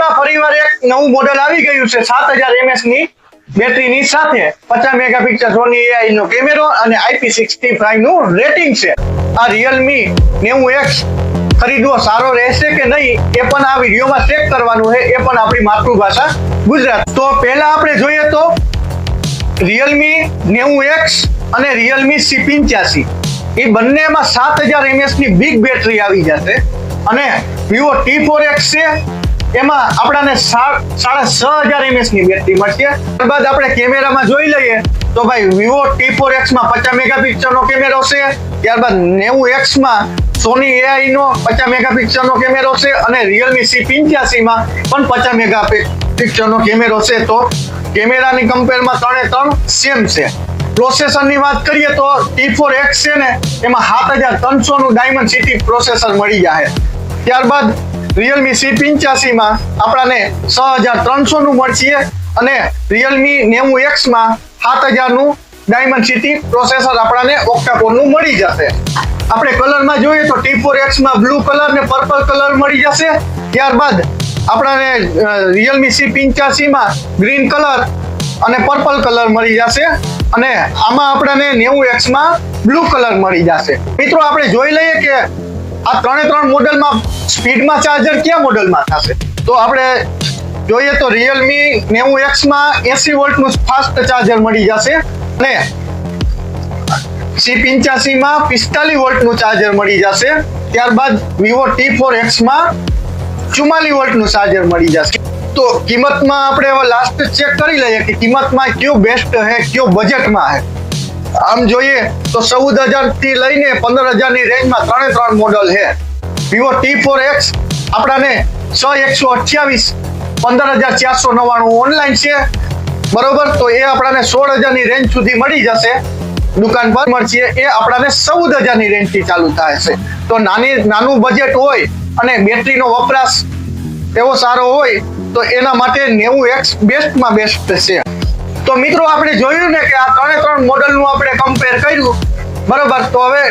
રિયલમીમાં ફરીવાર એક નવું મોડેલ આવી ગયું છે, સાત એમએસની બેટરીની સાથે. પચાસ મેગાપિક્સલ સોની એઆઈ નો કેમેરો અને આઈપી સિક્સટી ફાઈવનું રેટિંગ છે. આ રિયલમી નેવું ખરીદવો સારો રહેશે કે નહીં, એ પણ આ વિડીયોમાં ચેક કરવાનું છે, એ પણ આપણી માતૃભાષા ગુજરાત. તો પહેલા આપણે જોઈએ તો રિયલમી નેવું એક્સ અને રિયલમી સી પિંચ્યાસી. એ બંનેમાં સાત હજાર એમએસની બિગ બેટરી આવી જશે. અને વિવો ટી ફોર એક્સ છે એમાં આપણાને સાડા છ હજાર એમએસની બેટરી મળશે. ત્યારબાદ આપણે કેમેરામાં જોઈ લઈએ તો ભાઈ વિવો ટી ફોર એક્સમાં પચાસ મેગાપિક્સલ નો કેમેરો છે. ત્યારબાદ નેવું એક્સમાં સોની એઆઈ નો પચાસ મેગાપિક્સલ નો કેમેરો છે અને રિયલમી સી પિંચ્યાસી માં પણ પચાસ મેગાપિક્સલ નો કેમેરો છે. તો કેમેરાની કમ્પેરમાં ત્રણે ત્રણ સેમ છે. પ્રોસેસરની વાત કરીએ તો ટી ફોર એક્સ છે ને, એમાં સાત હજાર ત્રણસો નું ડાયમંડ સિટી પ્રોસેસર મળી જાય ત્યારબાદ રિયલમી સી પિંચ્યાસીમાં આપણાને છ હજાર ત્રણસોનું મળશે અને રિયલમી નેવું એક્સમાં સાત હજારનું ડાયમંડ સિટી પ્રોસેસર આપણાને ઓક્ટાકોરનું મળી જશે. આપણે કલરમાં જોઈએ તો ટી ફોર એક્સમાં બ્લુ કલર ને પર્પલ કલર મળી જશે. ત્યારબાદ આપણાને રિયલમી સી પિંચ્યાસીમાં ગ્રીન કલર અને પર્પલ કલર મળી જશે. અને આમાં આપણને નેવું એક્સમાં બ્લુ કલર મળી જશે. મિત્રો, આપણે જોઈ લઈએ કે આ ત્રણે ત્રણ મોડલમાં સ્પીડમાં ચાર્જર કયા મોડલમાં થશે? તો આપણે જોઈએ તો રિયલમી નેવું એક્સમાં એસી વોલ્ટનું ફાસ્ટ ચાર્જર મળી જશે અને સી પિંચાસીમાં પિસ્તાલીસ વોલ્ટનું ચાર્જર મળી જશે. ત્યારબાદ વિવો ટી ફોર એક્સમાં ચુમ્માલીસ વોલ્ટનું ચાર્જર મળી જશે. તો કિંમતમાં આપણે લાસ્ટ ચેક કરી લઈએ કે કિંમતમાં કયો બેસ્ટ હે કયું બજેટમાં છે. આમ જોઈએ તો ચૌદ હજારથી લઈને પંદર હજારની રેન્જમાં ત્રણે ત્રણ મોડલ છે. વિવો ટી ફોર એક્સ આપણાને છ એકસો અઠ્યાવીસ, પંદર હજાર ચારસો નવ્વાણું ઓનલાઈન છે. બરોબર? તો એ આપણાને સોળ હજારની રેન્જ સુધી મળી જશે. દુકાન પર મળશે. એ આપણાને ચૌદ હજારની રેન્જથી ચાલુ થાય છે. તો નાની, નાનું બજેટ હોય અને બેટરીનો વપરાશ એવો સારો હોય, તો એના માટે નેવું એક્સ બેસ્ટમાં બેસ્ટ છે. તો મિત્રો આપણે જોયું ને કે આ ત્રણે ત્રણ મોડલનું આપણે કમ્પેર કર્યું. બરોબર? તો હવે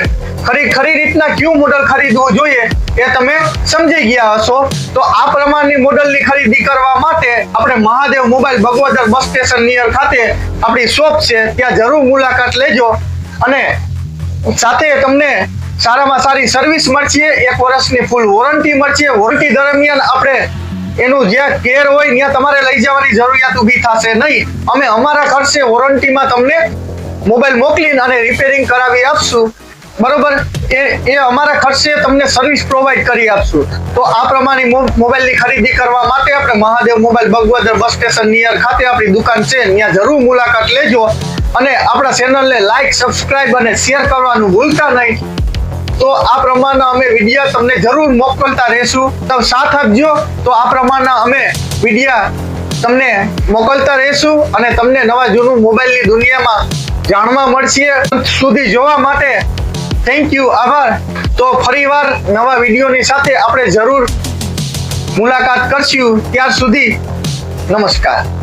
ખરી ખરી રીતના કયું મોડલ ખરીદવું જોઈએ એ તમે સમજી ગયા હશો. તો આ પ્રમાણની મોડલની ખરીદી કરવા માટે આપણે Mahadev mobile Bhagvadar bus station near ખાતે આપણી શોપ છે. ત્યાં જરૂર મુલાકાત લેજો. અને સાથે તમને સારામાં સારી સર્વિસ મળશે. એક વર્ષની ફૂલ વોરંટી મળશે. વોરંટી દરમિયાન આપણે એનું જ્યાં કેર હોય ત્યાં તમારે લઈ જવાની જરૂરિયાત ઊભી થશે નહીં. અમે અમારા ખર્ચે વોરંટીમાં તમને મોબાઈલ મોકલીને અને રિપેરિંગ કરાવી આપશું. બરોબર? એ એ અમારા ખર્ચે તમને સર્વિસ પ્રોવાઈડ કરી આપશું. તો આ પ્રમાણે મોબાઈલની ખરીદી કરવા માટે આપણે Mahadev mobile Bhagvadar bus station near ખાતે આપણી દુકાન છે. ત્યાં જરૂર મુલાકાત લેજો. અને આપણા ચેનલને લાઈક સબસ્ક્રાઇબ અને શેર કરવાનું ભૂલતા નહીં. તો આ પ્રમાણના અમે વિડીયા તમને જરૂર મોકલતા રહેશું. તમે સાથ આપજો. તો આ પ્રમાણના અમે વિડીયા તમને મોકલતા રહેશું અને તમને નવા જૂનું મોબાઈલની દુનિયામાં જાણવા મળશે. સુધી જોવા માટે થેન્ક યુ આભાર. તો ફરીવાર નવા વિડીયોની સાથે આપણે જરૂર મુલાકાત કરશું. ત્યાર સુધી નમસ્કાર.